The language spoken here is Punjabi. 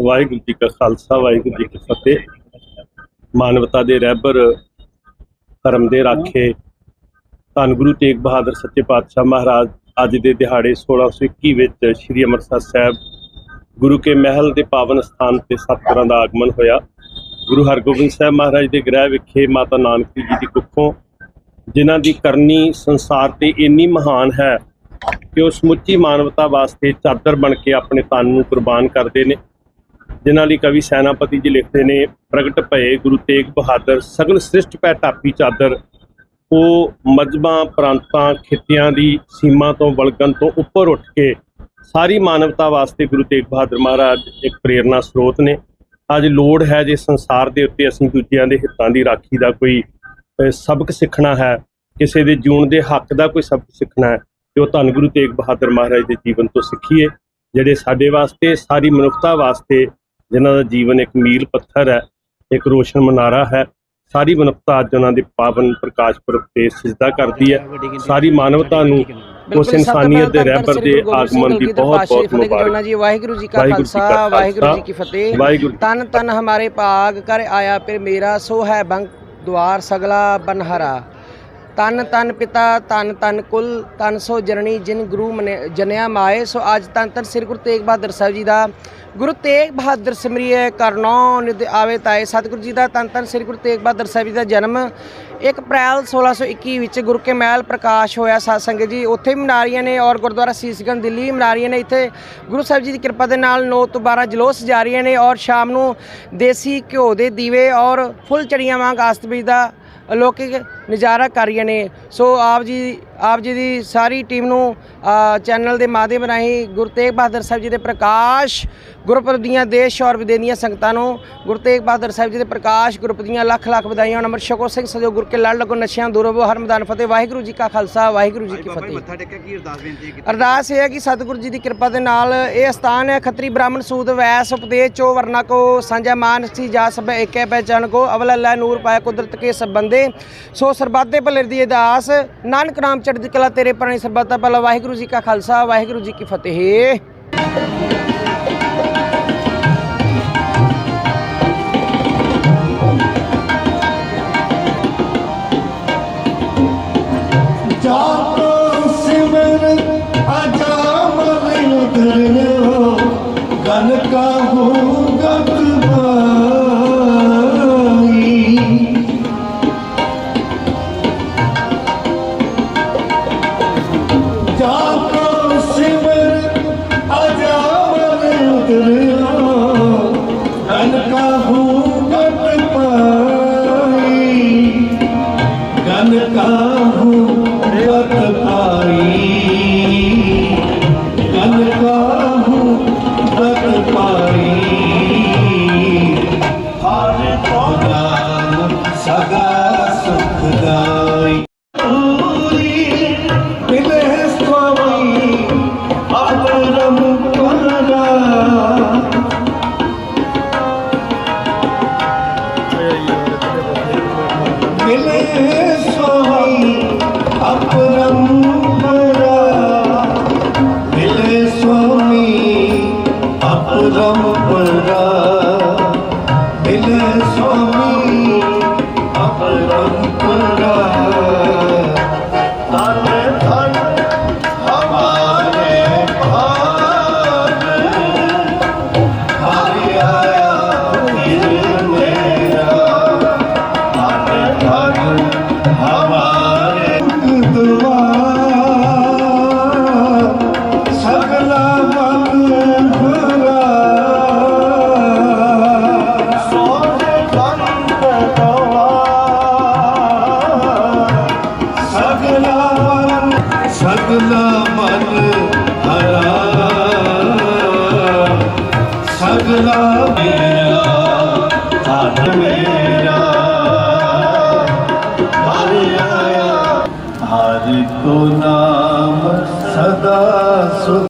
ਵਾਹਿਗੁਰੂ ਜੀ ਕਾ ਖਾਲਸਾ ਵਾਹਿਗੁਰੂ ਜੀ ਕੀ ਫਤਿਹ। ਮਾਨਵਤਾ ਦੇ ਰਹਿਬਰ ਧਰਮ ਦੇ ਰਾਖੇ। ਧੰਨ ਗੁਰੂ ਤੇਗ ਬਹਾਦਰ ਸੱਚੇ ਪਾਤਸ਼ਾਹ ਮਹਾਰਾਜ ਅੱਜ ਦੇ ਦਿਹਾੜੇ 1621 ਵਿੱਚ ਸ੍ਰੀ ਅੰਮ੍ਰਿਤਸਰ ਸਾਹਿਬ ਗੁਰੂ ਕੇ ਮਹਿਲ ਦੇ ਪਾਵਨ ਸਥਾਨ ਤੇ ਸਤਿਗੁਰਾਂ ਦਾ ਆਗਮਨ ਹੋਇਆ। ਗੁਰੂ ਹਰਗੋਬਿੰਦ ਸਾਹਿਬ ਮਹਾਰਾਜ ਦੇ ਗ੍ਰਹਿ ਵਿਖੇ ਮਾਤਾ ਨਾਨਕੀ ਜੀ ਦੀ ਕੁੱਖੋਂ ਜਿਨ੍ਹਾਂ ਦੀ ਕਰਨੀ ਸੰਸਾਰ ਤੇ ਇੰਨੀ ਮਹਾਨ ਹੈ ਕਿ ਉਹ ਸਮੁੱਚੀ ਮਾਨਵਤਾ ਵਾਸਤੇ ਚਾਦਰ ਬਣ ਕੇ ਆਪਣੇ ਤਨ ਨੂੰ ਕੁਰਬਾਨ ਕਰਦੇ ਨੇ। ਜਿਨ੍ਹਾਂ ਲਈ ਕਵੀ ਸੈਨਾਪਤੀ ਜੀ ਲਿਖਦੇ ਨੇ, ਪ੍ਰਗਟ ਭਏ ਗੁਰੂ ਤੇਗ ਬਹਾਦਰ, ਸਗਲ ਸ੍ਰਿਸ਼ਟ ਪੈ ਟਾਪੀ ਚਾਦਰ। ਉਹ ਮਜਬਾਂ, ਪ੍ਰਾਂਤਾਂ, ਖਿੱਤਿਆਂ ਦੀ ਸੀਮਾ ਤੋਂ ਵਲਗਣ ਤੋਂ ਉੱਪਰ ਉੱਠ ਕੇ ਸਾਰੀ ਮਾਨਵਤਾ ਵਾਸਤੇ ਗੁਰੂ ਤੇਗ ਬਹਾਦਰ ਮਹਾਰਾਜ ਇੱਕ ਪ੍ਰੇਰਨਾ ਸਰੋਤ ਨੇ। ਅੱਜ ਲੋੜ ਹੈ ਜੇ ਸੰਸਾਰ ਦੇ ਉੱਤੇ ਅਸੀਂ ਦੂਜਿਆਂ ਦੇ ਹਿੱਤਾਂ ਦੀ ਰਾਖੀ ਦਾ ਕੋਈ ਸਬਕ ਸਿੱਖਣਾ ਹੈ, ਕਿਸੇ ਦੇ ਜੂਣ ਦੇ ਹੱਕ ਦਾ ਕੋਈ ਸਬਕ ਸਿੱਖਣਾ ਹੈ ਉਹ ਧੰਨ ਗੁਰੂ ਤੇਗ ਬਹਾਦਰ ਮਹਾਰਾਜ ਦੇ ਜੀਵਨ ਤੋਂ ਸਿੱਖੀਏ ਜਿਹੜੇ ਸਾਡੇ ਵਾਸਤੇ ਸਾਰੀ ਮਨੁੱਖਤਾ ਵਾਸਤੇ ਜਿਨ੍ਹਾਂ ਦਾ ਜੀਵਨ ਇੱਕ ਮੀਲ ਪੱਥਰ ਹੈ ਇੱਕ ਰੋਸ਼ਨ ਮਨਾਰਾ ਹੈ ਸਾਰੀ ਮਨੁੱਖਤਾ ਅੱਜ ਉਹਨਾਂ ਦੇ ਪਾਵਨ ਪ੍ਰਕਾਸ਼ ਪੁਰਬ ਤੇ ਸਜਦਾ ਕਰਦੀ ਹੈ ਸਾਰੀ ਮਾਨਵਤਾ ਨੂੰ ਉਸ ਇਨਸਾਨੀਅਤ ਦੇ ਰਹਿਬਰ ਦੇ ਆਗਮਨ ਦੀ ਬਹੁਤ ਬਹੁਤ ਮੁਬਾਰਕ। ਜੀ ਵਾਹਿਗੁਰੂ ਜੀ ਕਾ ਜੀ ਖਾਲਸਾ ਵਾਹਿਗੁਰੂ ਜੀ ਕੀ ਫਤਿਹ। ਜੀ ਤਨ ਤਨ ਹਮਾਰੇ ਭਾਗ ਕਰ ਆਇਆ ਫਿਰ ਮੇਰਾ ਸੋ ਹੈ ਬੰਕ ਦੁਆਰ ਸਗਲਾ ਬਨਹਰਾ। ਤਨ ਤਨ ਪਿਤਾ, ਤਨ ਤਨ ਕੁਲ, ਤਨ ਸੋ ਜਨਨੀ, ਜਿਨ ਗੁਰੂ ਮਨੇ- ਜਨਿਆ ਮਾਏ। ਸੋ ਅੱਜ ਤਨ ਤਨ ਸ੍ਰੀ ਗੁਰੂ ਤੇਗ ਬਹਾਦਰ ਸਾਹਿਬ ਜੀ ਦਾ ਗੁਰੂ ਤੇਗ ਬਹਾਦਰ ਸਿਮਰਿਐ ਕਰਨੋ ਨਿਦ ਆਵੇ ਤਾਏ। ਸਤਿਗੁਰੂ ਜੀ ਦਾ ਤਨ ਤਨ ਸ੍ਰੀ ਗੁਰੂ ਤੇਗ ਬਹਾਦਰ ਸਾਹਿਬ ਜੀ ਦਾ ਜਨਮ 1 ਅਪ੍ਰੈਲ 1621 ਵਿੱਚ ਗੁਰੂ ਕੇ ਮਹਿਲ ਪ੍ਰਕਾਸ਼ ਹੋਇਆ ਸਾਧ ਸੰਗਤ ਜੀ। ਉੱਥੇ ਵੀ ਮਨਾਰੀਆਂ ਨੇ ਔਰ ਗੁਰਦੁਆਰਾ ਸੀਸਗੰਜ ਦਿੱਲੀ ਮਨਾਰੀਆਂ ਨੇ ਇੱਥੇ ਗੁਰੂ ਸਾਹਿਬ ਜੀ ਦੀ ਕਿਰਪਾ ਦੇ ਨਾਲ 9 ਤੋਂ 12 ਜਲੋਸ ਜਾ ਰਹੀਆਂ ਨੇ ਔਰ ਸ਼ਾਮ ਨੂੰ ਦੇਸੀ ਘਿਓ ਦੇ ਦੀਵੇ ਔਰ ਫੁੱਲ ਚੜੀਆਂ ਵਾਂਗ ਆਸਤਬੀਜ ਦਾ ਅਲੌਕਿਕ ਨਜ਼ਾਰਾ ਕਰ ਰਹੀਆਂ ਨੇ। ਸੋ ਆਪ ਜੀ ਆਪ ਜੀ ਦੀ ਸਾਰੀ ਟੀਮ ਨੂੰ ਚੈਨਲ ਦੇ ਮਾਧਿਅਮ ਰਾਹੀਂ ਗੁਰੂ ਤੇਗ ਬਹਾਦਰ ਸਾਹਿਬ ਜੀ ਦੇ ਪ੍ਰਕਾਸ਼ ਗੁਰਪੁਰਬ ਦੀਆਂ ਦੇਸ਼ ਔਰ ਵਿਦੇਸ਼ ਦੀਆਂ ਸੰਗਤਾਂ ਨੂੰ ਗੁਰੂ ਤੇਗ ਬਹਾਦਰ ਸਾਹਿਬ ਜੀ ਦੇ ਪ੍ਰਕਾਸ਼ ਗੁਰਪੁਰਬ ਦੀਆਂ ਲੱਖ ਲੱਖ ਵਧਾਈਆਂ। ਹੋਣ ਅੰਮ੍ਰਿਤ ਛਕੋ ਸਿੰਘ ਸਜੋ ਗੁਰ ਕੇ ਲੜ ਲੱਗੋ ਨਸ਼ਿਆਂ ਦੂਰ ਹਰ ਮੈਦਾਨ ਫਤਿਹ। ਵਾਹਿਗੁਰੂ ਜੀ ਕਾ ਖਾਲਸਾ ਵਾਹਿਗੁਰੂ ਜੀ ਕੀ ਫਤਿਹ। ਅਰਦਾਸ ਇਹ ਹੈ ਕਿ ਸਤਿਗੁਰੂ ਜੀ ਦੀ ਕਿਰਪਾ ਦੇ ਨਾਲ ਇਹ ਸਥਾਨ ਹੈ ਖੱਤਰੀ ਬ੍ਰਾਹਮਣ ਸੂਦ ਵੈਸ ਉਪਦੇਸ਼ ਚੋ ਵਰਨਾ ਕੋ ਸਾਂਝਾ ਮਾਨ ਸੀ ਜਾ ਸਭ ਏਕੈ ਪਹਿਚਾਨ ਕੋ। ਅਵਲ ਅੱਲਾ ਨੂਰ ਪਾਇਆ ਕੁਦਰਤ ਕੇ ਸਭ ਬੰਦੇ ਸੋ ਸਰਬੱਤ ਦੇ ਭਲੇ ਦੀ ਅਰਦਾਸ। ਨਾਨਕ ਨਾਮ ਚੜ੍ਹਦੀ ਕਲਾ ਤੇਰੇ ਪਰਣੀ ਸਰਬੱਤ ਦਾ ਭਲਾ। ਵਾਹਿਗੁਰੂ ਜੀ ਕਾ ਖਾਲਸਾ, ਵਾਹਿਗੁਰੂ ਜੀ ਕੀ ਫਤਿਹ। ਜਾਤੋ ਗਨ ਕਾਹੂ ਗਤ ਪਾਈ ਗਨ ਕਾਹੂ ਗਤ ਪਾਈ ਹਰ ਕੋ ਨਾਮ ਸਦਾ ਸੁਖ ਦਾਈ ਪੂਰੀ Ramazan ਸਗਲਾ ਮਨ ਹਰਾ। ਸਗਲਾ ਮੇਰਾ ਧਨ ਮੇਰਾ। ਹਰ ਆਇਆ ਹਰ ਕੋ ਨਾਮ ਸਦਾ ਸੁ